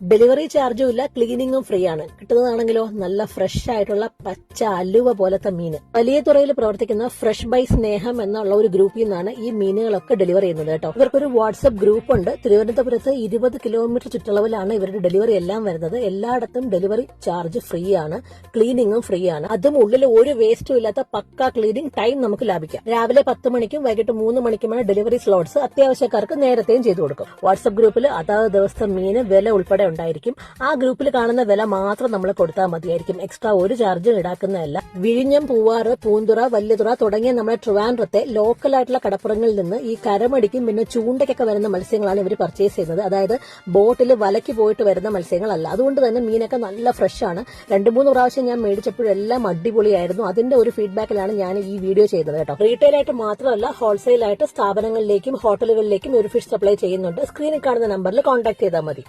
Delivery ചാർജും ഇല്ല ക്ലീനിങ്ങും ഫ്രീ ആണ്. കിട്ടുന്നതാണെങ്കിലോ നല്ല ഫ്രഷ് ആയിട്ടുള്ള പച്ച അലുവ പോലത്തെ മീന്. വലിയ തുറയിൽ പ്രവർത്തിക്കുന്ന ഫ്രഷ് ബൈ സ്നേഹം എന്നുള്ള ഒരു ഗ്രൂപ്പിൽ നിന്നാണ് ഈ മീനുകളൊക്കെ ഡെലിവറി ചെയ്യുന്നത് കേട്ടോ. ഇവർക്കൊരു വാട്സ്ആപ്പ് ഗ്രൂപ്പ് ഉണ്ട്. തിരുവനന്തപുരത്ത് ഇരുപത് കിലോമീറ്റർ ചുറ്റളവിലാണ് ഇവരുടെ ഡെലിവറി എല്ലാം വരുന്നത്. എല്ലായിടത്തും ഡെലിവറി ചാർജ് ഫ്രീ ആണ് ക്ലീനിങ്ങും ഫ്രീ ആണ്. അതും ഉള്ളിൽ ഒരു വേസ്റ്റും ഇല്ലാത്ത പക്ക ക്ലീനിങ് ടൈം നമുക്ക് ലാഭിക്കാം. രാവിലെ പത്ത് മണിക്കും വൈകിട്ട് മൂന്ന് മണിക്കുമാണ് ഡെലിവറി സ്ലോട്ട്സ് അത്യാവശ്യക്കാർക്ക് നേരത്തെയും ചെയ്തു കൊടുക്കും. വാട്സ്ആപ്പ് ഗ്രൂപ്പിൽ അതാത് ദിവസത്തെ മീന് വില ഉൾപ്പെടെ ഉണ്ടായിരിക്കും. ആ ഗ്രൂപ്പിൽ കാണുന്ന വില മാത്രം നമ്മൾ കൊടുത്താൽ മതിയായിരിക്കും. എക്സ്ട്രാ ഒരു ചാർജും ഈടാക്കുന്നതല്ല. വിഴിഞ്ഞം പൂവാറ് പൂന്തുറ വല്യതുറ തുടങ്ങിയ നമ്മുടെ ട്രിവാൻഡ്രത്തെ ലോക്കൽ ആയിട്ടുള്ള കടപ്പുറങ്ങളിൽ നിന്ന് ഈ കരമടിക്കും പിന്നെ ചൂണ്ടയ്ക്കൊക്കെ വരുന്ന മത്സ്യങ്ങളാണ് ഇവർ പർച്ചേസ് ചെയ്യുന്നത്. അതായത് ബോട്ടിൽ വലയ്ക്ക് പോയിട്ട് വരുന്ന മത്സ്യങ്ങളല്ല. അതുകൊണ്ട് തന്നെ മീനൊക്കെ നല്ല ഫ്രഷ് ആണ്. രണ്ട് മൂന്ന് പ്രാവശ്യം ഞാൻ മേടിച്ചപ്പോഴെല്ലാം അടിപൊളിയായിരുന്നു. അതിന്റെ ഒരു ഫീഡ്ബാക്കിലാണ് ഞാൻ ഈ വീഡിയോ ചെയ്തത് കേട്ടോ. റീറ്റെയിൽ ആയിട്ട് മാത്രമല്ല ഹോൾസെയിൽ ആയിട്ട് സ്ഥാപനങ്ങളിലേക്കും ഹോട്ടലുകളിലേക്കും ഒരു ഫിഷ് സപ്ലൈ ചെയ്യുന്നുണ്ട്. സ്ക്രീനിൽ കാണുന്ന നമ്പറിൽ കോൺടാക്ട് ചെയ്താൽ മതി.